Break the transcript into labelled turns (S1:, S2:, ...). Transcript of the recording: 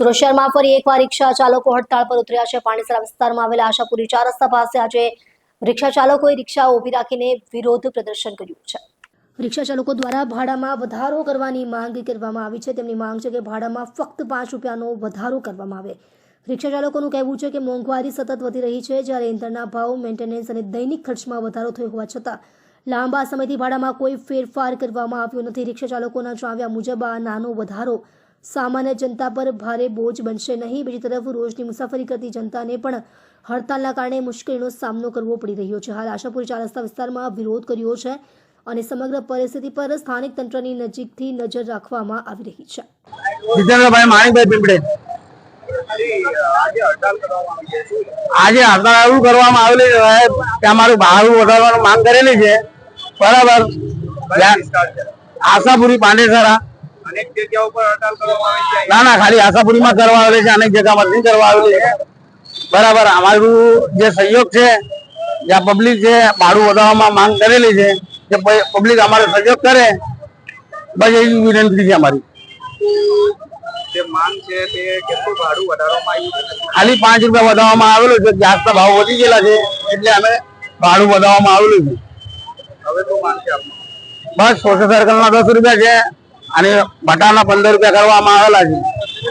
S1: સુરત ફરી એકવાર રિક્ષા ચાલકો હડતાળ પર ઉતર્યા છે. પાણીસરા વિસ્તારમાં આવેલા આશાપુરી ચાર રસ્તા પાસે આજે રિક્ષા ચાલકોએ રિક્ષા ઊભી રાખીને વિરોધ પ્રદર્શન કર્યું છે. રિક્ષા ચાલકો દ્વારા ભાડામાં વધારો કરવાની માંગ કરવામાં આવી છે. તેમની માંગ છે કે ભાડામાં ફક્ત પાંચ રૂપિયાનો વધારો કરવામાં આવે. રિક્ષા ચાલકોનું કહેવું છે કે મોંઘવારી સતત વધી રહી છે. જ્યારે ઇંધણના ભાવ, મેન્ટેનન્સ અને દૈનિક ખર્ચમાં વધારો થયો હોવા છતાં લાંબા સમયથી ભાડામાં કોઈ ફેરફાર કરવામાં આવ્યો નથી. રિક્ષા ચાલકોના જણાવ્યા મુજબ આ નાનો વધારો સામાન્ય જનતા પર ભારે બોજ બનશે નહીં. બીજી તરફ રોજની મુસાફરી કરતી જનતાને પણ હડતાલના કારણે મુશ્કેલીનો સામનો કરવો પડી રહ્યો છે. હાલ આશાપુર ચાર રસ્તા વિસ્તારમાં વિરોધ કર્યો છે અને સમગ્ર પરિસ્થિતિ પર સ્થાનિક તંત્રની નજીકથી નજર રાખવામાં આવી રહી છે.
S2: આજે હડતાળ એવું કરવામાં આવેલી છે અમારું ભાડું વધારવાનું માંગ કરેલી છે. બરાબર. આશાપુરી પાંડેસરા.
S3: અનેક જગ્યા ઉપર હડતાલ કરવામાં આવી છે.
S2: ના ના ખાલી આશાપુરીમાં કરવા આવેલી છે અનેક જગ્યામાં નથી કરવા આવેલી છે. બરાબર અમારું જે સહયોગ છે જ્યાં પબ્લિક છે ભાડું વધારવામાં માંગ કરેલી છે કે પબ્લિક અમારો સહયોગ કરે બસ એવી વિનંતી છે અમારી. ખાલી પાંચ રૂપિયા વધારવામાં આવેલું છે ગેસના ભાવ વધી ગયેલા છે એટલે અમે ભાડું વધારવામાં આવેલું છે. બસ સોશિયલ સર્કલના દસ રૂપિયા છે અને બટાના પંદર રૂપિયા કરવામાં આવેલા છે.